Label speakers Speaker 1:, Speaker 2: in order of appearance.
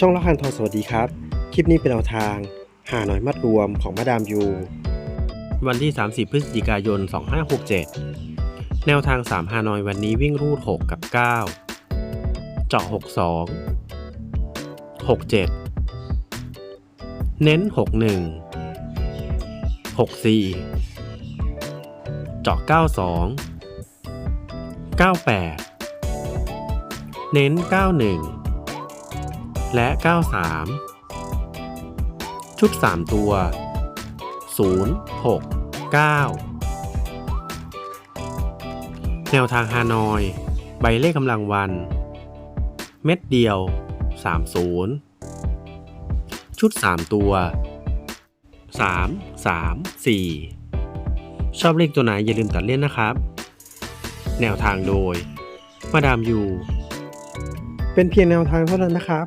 Speaker 1: ช่องละคันทองสวัสดีครับ คลิปนี้เป็นแนวทาง หาหน่อยมัดรวมของมาดามยู วันที่ 30 พฤศจิกายน 2567 แนวทาง3ฮาหน่อยวันนี้วิ่งรูด 6 กับ 9 เจาะ 62 67 เน้น 61 64 เจาะ 92 98 เน้น 91 และ 93 ชุด 3 ตัว 0 6 9 แนวทางฮานอย ใบเลขกำลังวัน เม็ดเดียว 30 ชุด 3 ตัว 3 3 4 ชอบเลขตัวไหนอย่าลืมตัดเล่นนะครับ แนวทางโดย มาดามยูเป็นเพียงแนวทางเท่านั้นนะครับ